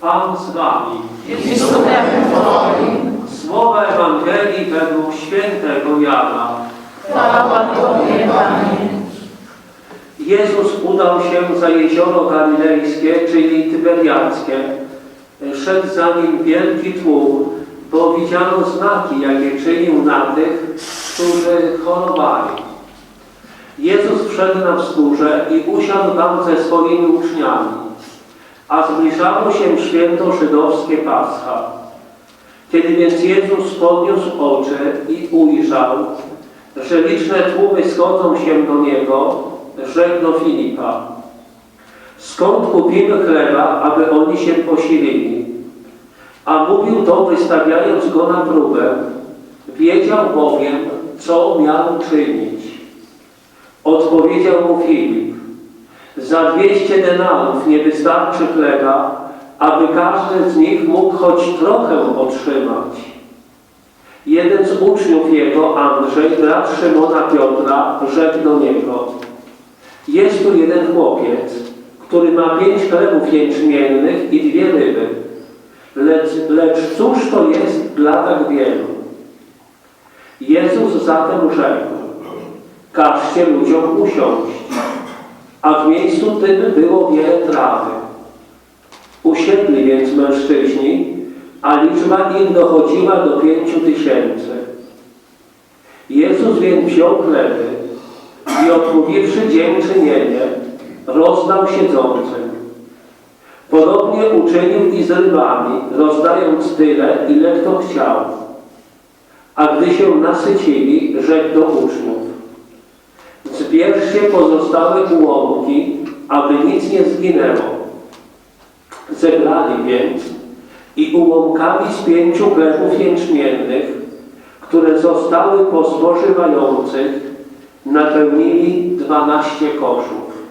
Pan z Wami. Słowa Ewangelii według świętego Jana. Chwała Tobie, Panie. Jezus udał się za jezioro galilejskie, czyli tyberiackie. Szedł za nim wielki tłum, bo widziano znaki, jakie czynił na tych, którzy chorowali. Jezus wszedł na wzgórze i usiadł tam ze swoimi uczniami, a zbliżało się święto żydowskie Pascha. Kiedy więc Jezus podniósł oczy i ujrzał, że liczne tłumy schodzą się do Niego, rzekł do Filipa, skąd kupimy chleba, aby oni się posilili? A mówił to, wystawiając go na próbę. Wiedział bowiem, co miał czynić. Odpowiedział mu Filip, za dwieście denarów nie wystarczy chleba, aby każdy z nich mógł choć trochę otrzymać. Jeden z uczniów jego, Andrzej, brat Szymona Piotra, rzekł do niego, jest tu jeden chłopiec, który ma pięć chlebów jęczmiennych i dwie ryby. Lecz, lecz cóż to jest dla tak wielu? Jezus zatem rzekł, każcie ludziom usiąść. A w miejscu tym było wiele trawy. Usiedli więc mężczyźni, a liczba ich dochodziła do pięciu tysięcy. Jezus więc wziął chleby i odmówiwszy dziękczynienie, rozdał siedzącym. Podobnie uczynił i z rybami, rozdając tyle, ile kto chciał. A gdy się nasycili, rzekł do uczniów. Zbierzcie pozostałe ułomki, aby nic nie zginęło. Zebrali więc i ułomkami z pięciu chlebów jęczmiennych, które zostały po spożywających, napełnili dwanaście koszów.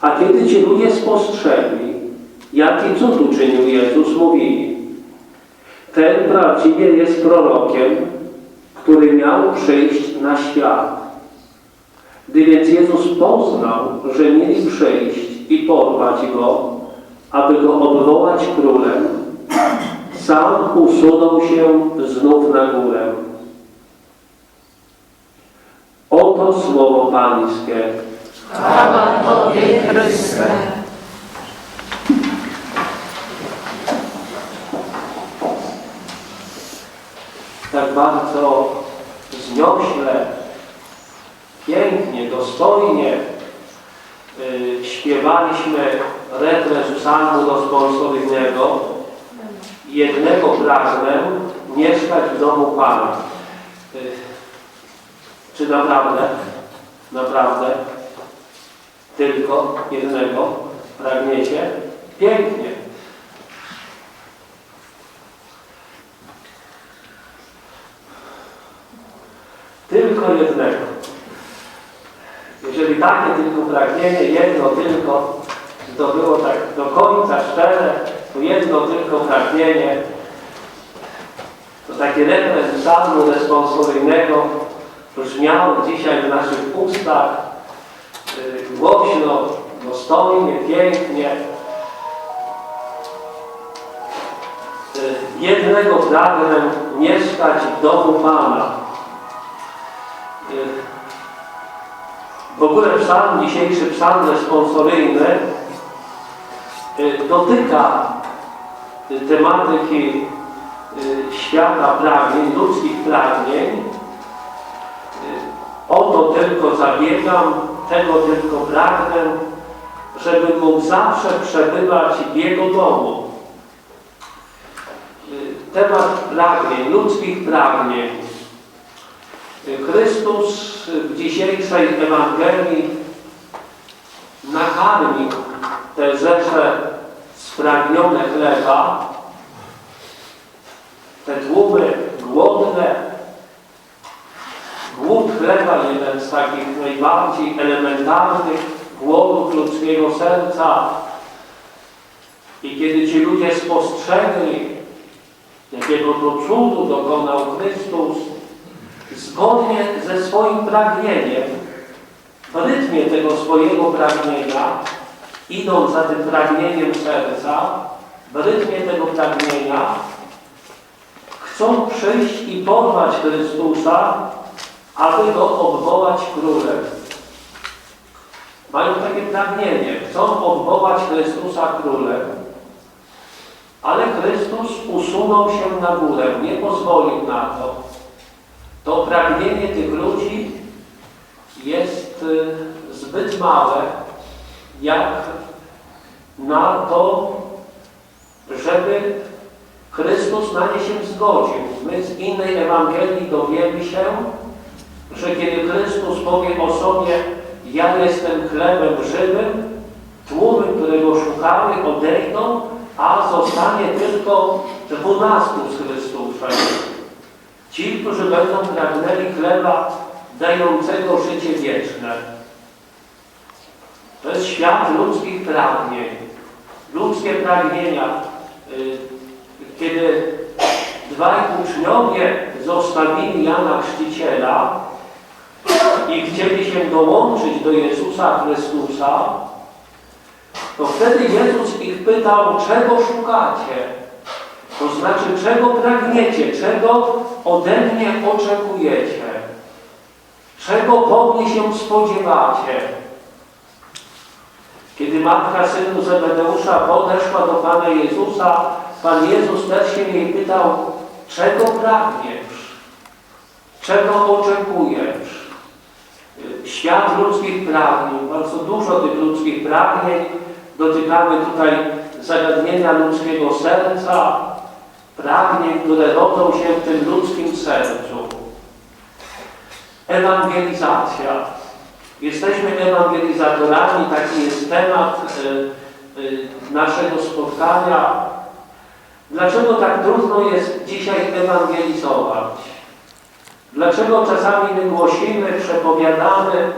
A kiedy ci ludzie spostrzegli, jaki cud uczynił Jezus, mówili, ten prawdziwie jest prorokiem, który miał przyjść na świat. Gdy więc Jezus poznał, że mieli przyjść i porwać go, aby go obwołać królem, sam usunął się znów na górę. Oto słowo Pańskie. Chwała Tobie, Chryste. tak bardzo zniośle, dostojnie y, śpiewaliśmy refren z psalmu rozpolstowego jednego pragnę mieszkać w domu Pana. Y, czy naprawdę? Naprawdę? Tylko jednego pragniecie? Pięknie. Tylko jednego. Jeżeli takie tylko pragnienie, jedno tylko zdobyło tak do końca szczere, to jedno tylko pragnienie, to takie refren psalmu responsoryjnego brzmiało dzisiaj w naszych ustach yy, głośno, dostojnie, pięknie. Yy, jednego pragnę mieszkać w domu Pana. W ogóle psalm, dzisiejszy psalm responsoryjny y, dotyka y, tematyki y, świata pragnień, ludzkich pragnień. O to tylko zabiegam, tego tylko pragnę, żeby mógł zawsze przebywać w Jego domu. Temat pragnień, ludzkich pragnień. Chrystus w dzisiejszej Ewangelii nakarmił te rzesze spragnione chleba, te tłumy głodne. Głód chleba, jeden z takich najbardziej elementarnych głodów ludzkiego serca. I kiedy ci ludzie spostrzegli, jakiego to cudu dokonał Chrystus, zgodnie ze swoim pragnieniem, w rytmie tego swojego pragnienia, idąc za tym pragnieniem serca, w rytmie tego pragnienia, chcą przyjść i porwać Chrystusa, aby go obwołać królem. Mają takie pragnienie, chcą obwołać Chrystusa królem, ale Chrystus usunął się na górę, nie pozwolił na to. To pragnienie tych ludzi jest y, zbyt małe, jak na to, żeby Chrystus na nie się zgodził. My z innej Ewangelii dowiemy się, że kiedy Chrystus powie o sobie, ja jestem chlebem żywym, tłumy, którego szukały, odejdą, a zostanie tylko dwunastu z Chrystusem. Ci, którzy będą pragnęli chleba dającego życie wieczne. To jest świat ludzkich pragnień. Ludzkie pragnienia. Y, Kiedy dwaj uczniowie zostawili Jana Chrzciciela i chcieli się dołączyć do Jezusa Chrystusa, to wtedy Jezus ich pytał, czego szukacie? To znaczy, czego pragniecie, czego ode mnie oczekujecie, czego po mnie się spodziewacie. Kiedy matka synu Zebedeusza podeszła do Pana Jezusa, Pan Jezus też się jej pytał, czego pragniesz, czego oczekujesz. Świat ludzkich pragnień, bardzo dużo tych ludzkich pragnień, dotykamy tutaj zagadnienia ludzkiego serca, pragnień, które rodzą się w tym ludzkim sercu. Ewangelizacja. Jesteśmy ewangelizatorami, taki jest temat y, y, naszego spotkania. Dlaczego tak trudno jest dzisiaj ewangelizować? Dlaczego czasami my głosimy, przepowiadamy,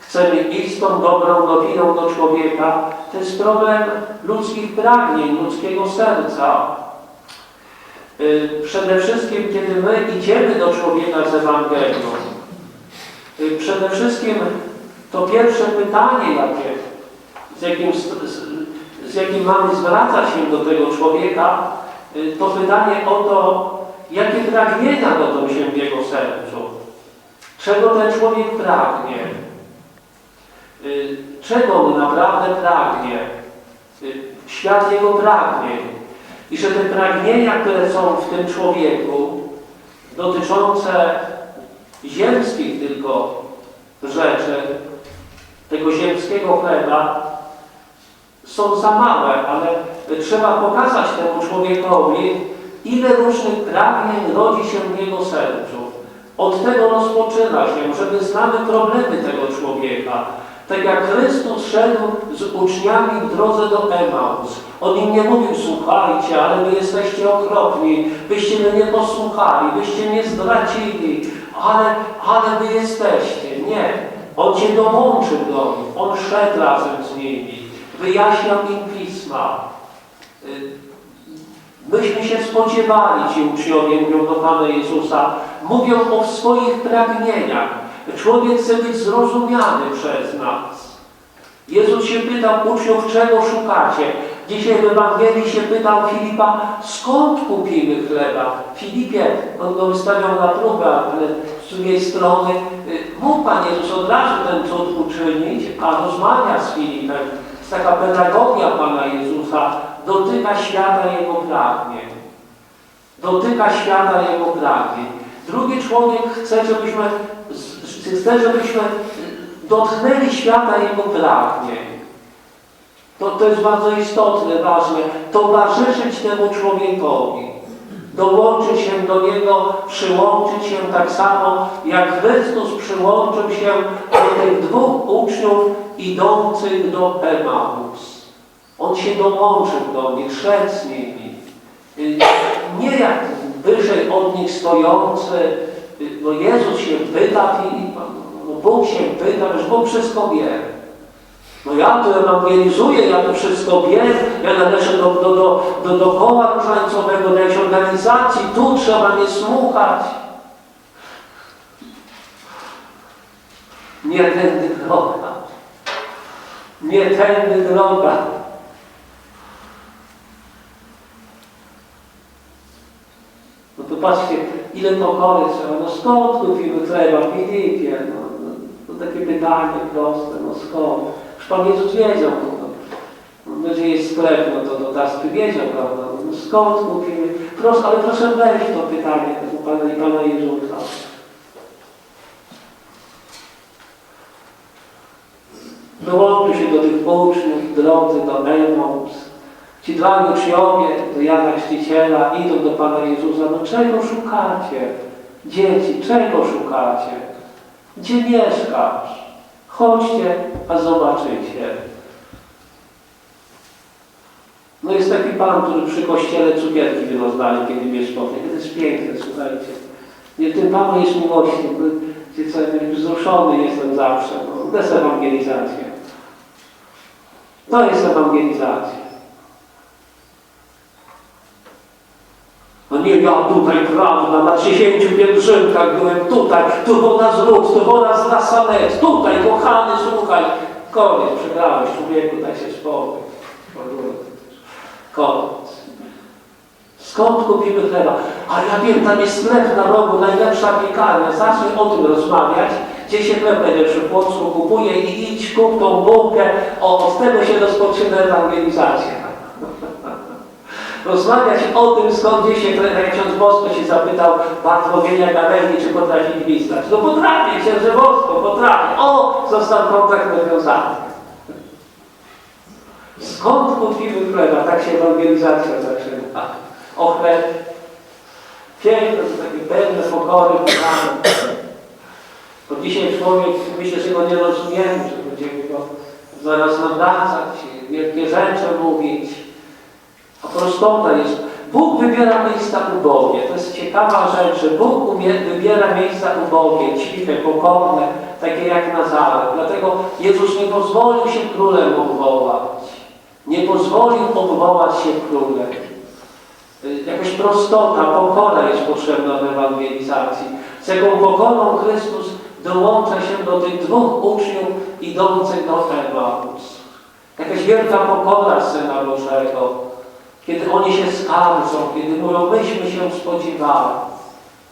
chcemy iść tą dobrą nowiną do człowieka? To jest problem ludzkich pragnień, ludzkiego serca. Y, Przede wszystkim, kiedy my idziemy do człowieka z Ewangelią, y, przede wszystkim to pierwsze pytanie, jakie, z, jakim, z, jakim mamy zwracać się do tego człowieka, y, to pytanie o to, jakie pragnienia rodzą się w jego sercu, czego ten człowiek pragnie, czego on naprawdę pragnie, świat jego pragnień. I że te pragnienia, które są w tym człowieku, dotyczące ziemskich tylko rzeczy, tego ziemskiego chleba, są za małe, ale trzeba pokazać temu człowiekowi, ile różnych pragnień rodzi się w jego sercu. Od tego rozpoczyna się, żeby znamy problemy tego człowieka. Tak jak Chrystus szedł z uczniami w drodze do Emaus. On im nie mówił, słuchajcie, ale wy jesteście okropni, byście mnie nie posłuchali, byście mnie zdradzili, ale, ale wy jesteście. Nie. On się dołączył do nich, On szedł razem z nimi, wyjaśniał im Pisma. Y, Myśmy się spodziewali, ci uczniowie mówią do Pana Jezusa, mówią o swoich pragnieniach. Człowiek chce być zrozumiany przez nas. Jezus się pytał uczniów, czego szukacie? Dzisiaj w Ewangelii się pytał Filipa, skąd kupimy chleba? Filipie, on go wystawiał na próbę, ale z drugiej strony y, mógł Pan Jezus od razu ten cud uczynić, a rozmawia z Filipem. Jest taka pedagogia Pana Jezusa, dotyka świata Jego pragnień. Dotyka świata Jego pragnień. Drugi człowiek chce, żebyśmy, z- chce, żebyśmy dotknęli świata Jego pragnień. To, to jest bardzo istotne, ważne. Towarzyszyć temu człowiekowi. Dołączyć się do Niego, przyłączyć się tak samo, jak Chrystus przyłączył się do tych dwóch uczniów idących do Emaus. On się dołączył do nich, szedł z nimi. Nie jak wyżej od nich stojący, no Jezus się Filipa, no Bóg się pyta, że Bóg wszystko wie. No ja to ewangelizuję, ja to wszystko wiem, ja należę do, do, do, do, do koła różańcowego, do jakiejś organizacji, tu trzeba mnie słuchać. Nie tędy droga. Nie tędy droga. No to patrzcie, ile pokory trzeba. No skąd kupimy chleba w Filipie? No, to takie pytanie proste, no skąd? Już Pan Jezus wiedział, no, no, że jest sklep, no to, to by wiedział, prawda? No, skąd kupimy? Proszę, ale proszę wejść w to pytanie tego Pana i Pana Jezusa. Dołączył się do tych uczniów w drodze do Emaus. Ci dwaj uczniowie do Jana Chrzciciela idą do Pana Jezusa. No czego szukacie? Dzieci, czego szukacie? Gdzie mieszkasz? Chodźcie, a zobaczycie. No jest taki pan, który przy kościele cukierki wyrozdali, kiedy mnie spotkał. To jest piękne, słuchajcie. Nie, ten Pan jest miłością. Wiecie co, jak wzruszony jestem zawsze. No, to jest ewangelizacja. To jest ewangelizacja. Nie, ja tutaj, prawda, na dziesięciu pielgrzymkach byłem tutaj, tu woda z Lud, tu woda z Nasaret, tutaj, kochany, słuchaj. Koniec, przegrałeś, człowieku, daj się spokój. Koniec. Skąd kupimy chleba? A ja wiem, tam jest sklep na rogu, najlepsza piekarnia. Zacznij o tym rozmawiać, gdzie się chleb najlepszy w Płocku kupuje i idź, kup tą bułkę. O, od tego się rozpoczyna ewangelizacja. Rozmawiać o tym, skąd gdzie się ksiądz Bosko się zapytał Bartłomieja Gawęgi, czy potrafi gwizdać. No potrafię, księże Bosko, potrafię. O, został kontakt nawiązany. Skąd kupimy chleba? Tak się ewangelizacja zaczyna. O chleb. Piękne, to takie pełne pokory, kochane. Bo dzisiaj człowiek, myślę, że go nie rozumiemy, że będziemy go zaraz nawracać, wielkie rzeczy mówić. Prostota jest, Bóg wybiera miejsca ubogie. To jest ciekawa rzecz, że Bóg umie, wybiera miejsca ubogie, ciche, pokorne, takie jak Nazaret. Dlatego Jezus nie pozwolił się królem obwołać. Nie pozwolił obwołać się królem. Y, Jakaś prostota, pokora jest potrzebna w ewangelizacji. Z jaką pokorą Chrystus dołącza się do tych dwóch uczniów idących do Emaus. Jakaś wielka pokora Syna Bożego, kiedy oni się skarżą, kiedy mówią, myśmy się spodziewali,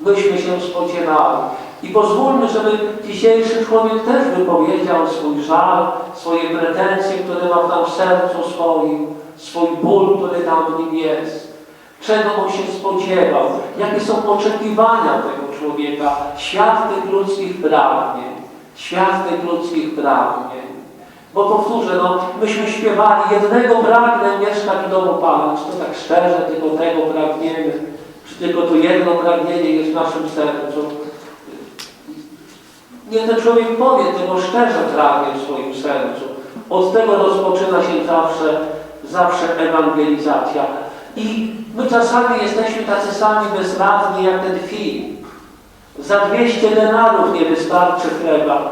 myśmy się spodziewali. I pozwólmy, żeby dzisiejszy człowiek też wypowiedział swój żal, swoje pretensje, które ma tam w sercu swoim, swój ból, który tam w nim jest. Czego on się spodziewał? Jakie są oczekiwania tego człowieka? Świat tych ludzkich pragnień. Świat tych ludzkich pragnień. Bo powtórzę, no, myśmy śpiewali, jednego pragnę mieszkać w domu Pana. Czy to tak szczerze, tylko tego pragniemy? Czy tylko to jedno pragnienie jest w naszym sercu? Niech ten człowiek powie, tego szczerze pragnie w swoim sercu. Od tego rozpoczyna się zawsze, zawsze ewangelizacja. I my czasami jesteśmy tacy sami bezradni jak ten Filip. Za 200 denarów nie wystarczy chleba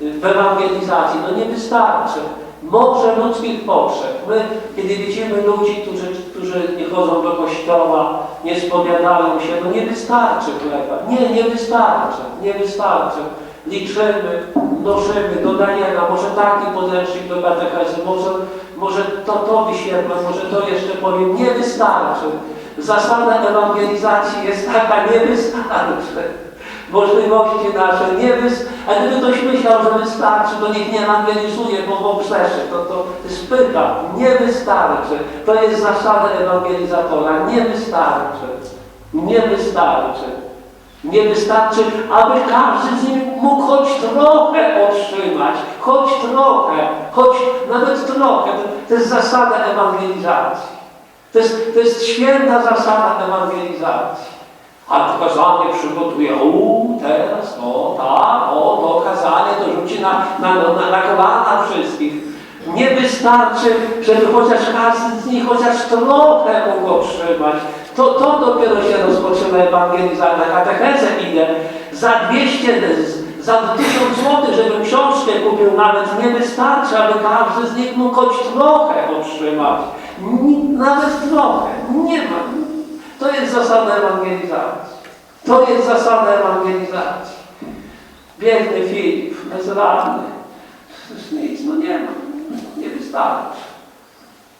w ewangelizacji. No nie wystarczy. Może ludzkich potrzeb. My, kiedy widzimy ludzi, którzy, którzy nie chodzą do kościoła, nie spowiadają się, no nie wystarczy chleba. Nie, nie wystarczy. Nie wystarczy. Liczymy, mnożymy, dodajemy, może taki podręcznik do katechezy, może, może to, to wyświetlę, może to jeszcze powiem. Nie wystarczy. Zasada ewangelizacji jest taka, nie wystarczy możliwości nasze, nie wys... A gdyby ktoś myślał, że wystarczy, to niech nie ewangelizuje, bo grzeszy, to, to pyta. Nie wystarczy. To jest zasada ewangelizatora. Nie wystarczy. Nie wystarczy. Nie wystarczy, aby każdy z nich mógł choć trochę otrzymać. Choć trochę. Choć nawet trochę. To jest zasada ewangelizacji. To jest, to jest święta zasada ewangelizacji. A kazanie przygotuje, o teraz, o tak, o to kazanie to rzuci na, na, na, na kolana wszystkich. Nie wystarczy, żeby chociaż każdy z nich chociaż trochę mógł otrzymać. To, to dopiero się rozpoczyna ewangelizacja. Na katechezę idę za 200, za 1000 zł, żebym książkę kupił nawet. Nie wystarczy, aby każdy z nich mógł choć trochę otrzymać. Nawet trochę. Nie ma. To jest zasada ewangelizacji. To jest zasada ewangelizacji. Biedny Filip, bezradny. Nic, no nie ma. Nie wystarczy.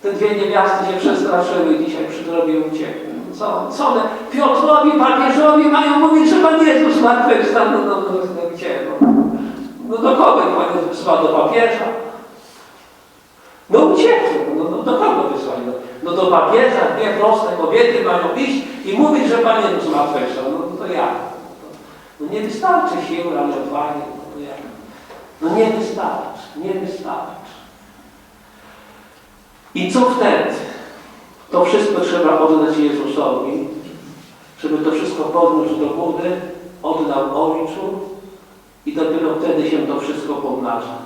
Te dwie niewiasty się przestraszyły dzisiaj przy drogie uciekły. Co, co one Piotrowi, papieżowi mają mówić, że Pan Jezus zmartwychwstał? No, no, no, no gdzie? No, no do kogo Pan Jezus wysłał? Do papieża? No uciekli. No, no do kogo wysłali? No, no do papieża, dwie proste kobiety mają iść i mówić, że Pan Jezus zmartwychwstał. No, no to jak? No nie wystarczy siły, ale odwagi. No, no nie wystarczy, nie wystarczy. I co wtedy? To wszystko trzeba oddać Jezusowi, żeby to wszystko podniósł do góry, oddał Ojcu i dopiero wtedy się to wszystko pomnaża.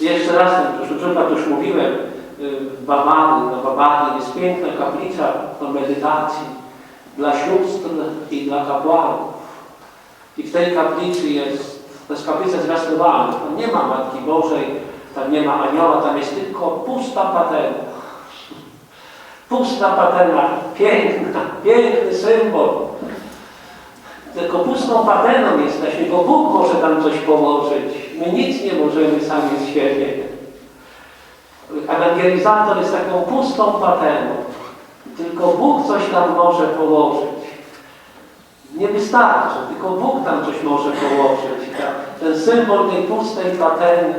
Jeszcze raz, proszę przykład już mówiłem, y, Bawadze, na Bawadze jest piękna kaplica do medytacji dla sióstr i dla kapłanów. I w tej kaplicy jest, to jest kaplica zwiastowana, tam nie ma Matki Bożej, tam nie ma anioła, tam jest tylko pusta patena. Pusta patena, piękna, piękny symbol. Tylko pustą pateną jesteśmy, bo Bóg może tam coś położyć. My nic nie możemy sami z siebie. Ewangelizator jest taką pustą pateną. Tylko Bóg coś tam może położyć. Nie wystarczy, tylko Bóg tam coś może położyć. Ten symbol tej pustej pateny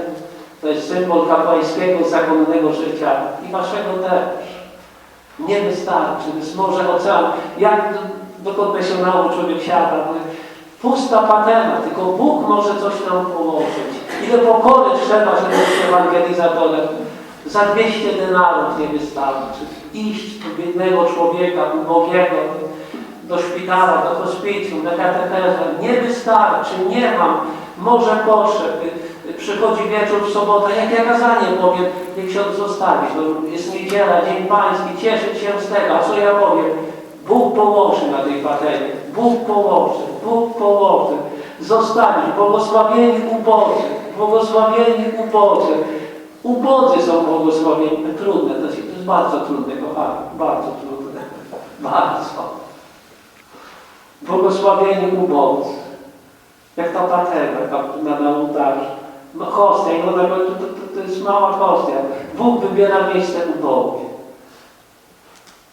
to jest symbol kapłańskiego, zakonnego życia i waszego też. Nie wystarczy, jest morze ocean. Jak do, do konfesjonału człowiek siada, pusta patena, tylko Bóg może coś nam położyć. Ile pokory trzeba, żeby być ewangelizatorem? Za 200 denarów nie wystarczy. Iść do biednego człowieka, ubogiego, do szpitala, do hospicjum, na katechezę. Nie wystarczy, nie mam, może potrzeb. Przychodzi wieczór w sobotę, jak ja kazanie powiem, niech się zostawić. No, jest niedziela, Dzień Pański, cieszyć się z tego. A co ja powiem? Bóg położy na tej patenie. Bóg położy, Bóg położy. Zostawić, błogosławieni ubodzy, błogosławieni ubodzy. Ubodzy są błogosławieni. Trudne, to jest, to jest bardzo trudne, kochani, bardzo trudne. Bardzo. Błogosławieni ubodzy. Jak ta patena tam na, na ołtarzu. No hostia, no, to, to, to, jest mała hostia. Bóg wybiera miejsce ubogie.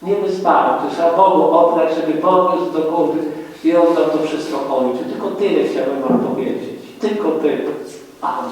Nie wystarczy. Trzeba Bogu oddać, żeby podniósł do góry i oddał to wszystko Ojcu. Tylko tyle chciałem Wam powiedzieć. Tylko tyle. Amen.